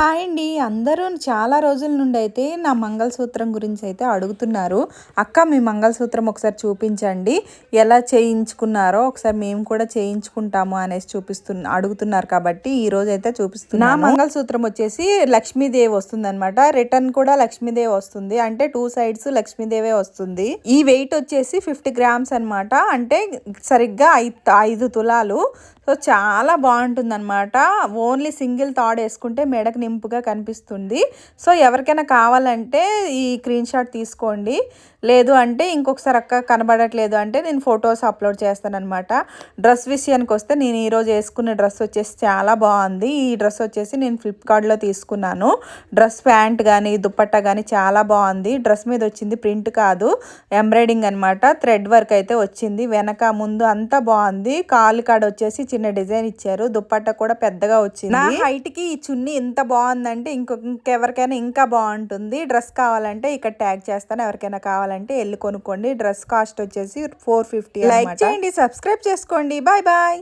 Hi అండి. అందరూ చాలా రోజుల నుండి అయితే నా మంగళసూత్రం గురించి అయితే అడుగుతున్నారు. అక్క మీ మంగళసూత్రం ఒకసారి చూపించండి. ఎలా చేయించుకున్నారో ఒకసారి మేము కూడా చేయించుకుంటాము అనేసి చూపిస్తు అడుగుతున్నారు కాబట్టి ఈ రోజు అయితే చూపిస్తున్నా నా మంగళసూత్రం వచ్చేసి లక్ష్మీదేవి వస్తుంది అనమాట రిటర్న్ కూడా లక్ష్మీదేవి వస్తుంది. అంటే టూ సైడ్స్ లక్ష్మీదేవే వస్తుంది. ఈ వెయిట్ వచ్చేసి ఫిఫ్టీ గ్రామ్స్ అనమాట అంటే సరిగ్గా ఐదు ఐదు తులాలు. సో చాలా బాగుంటుంది అనమాట ఓన్లీ సింగిల్ థాడ్ వేసుకుంటే మెడకు నింపుగా కనిపిస్తుంది. సో ఎవరికైనా కావాలంటే ఈ స్క్రీన్ షాట్ తీసుకోండి. లేదు అంటే ఇంకొకసారి అక్క కనబడట్లేదు అంటే నేను ఫొటోస్ అప్లోడ్ చేస్తానమాట డ్రెస్ విషయానికి వస్తే నేను ఈరోజు వేసుకున్న డ్రెస్ వచ్చేసి చాలా బాగుంది. ఈ డ్రెస్ వచ్చేసి నేను ఫ్లిప్కార్ట్లో తీసుకున్నాను. డ్రెస్ ప్యాంట్ కానీ దుప్పట్టా కానీ చాలా బాగుంది. డ్రెస్ మీద వచ్చింది ప్రింట్ కాదు ఎంబ్రాయిడింగ్ అనమాట థ్రెడ్ వర్క్ అయితే వచ్చింది. వెనక ముందు అంతా బాగుంది. కాలు కాడ వచ్చేసి చిన్న డిజైన్ ఇచ్చారు. దుప్పట్ట కూడా పెద్దగా వచ్చింది. హైట్కి హైట్కి ఈ చున్నీ ఇంత బాగుందంటే ఇంకొక ఇంకెవరికైనా ఇంకా బాగుంటుంది. డ్రెస్ కావాలంటే ఇక్కడ ట్యాగ్ చేస్తాను. ఎవరికైనా కావాలంటే వెళ్ళి కొనుక్కోండి. డ్రెస్ కాస్ట్ వచ్చేసి ఫోర్ ఫిఫ్టీ లైక్ చేయండి సబ్స్క్రైబ్ చేసుకోండి. Bye bye.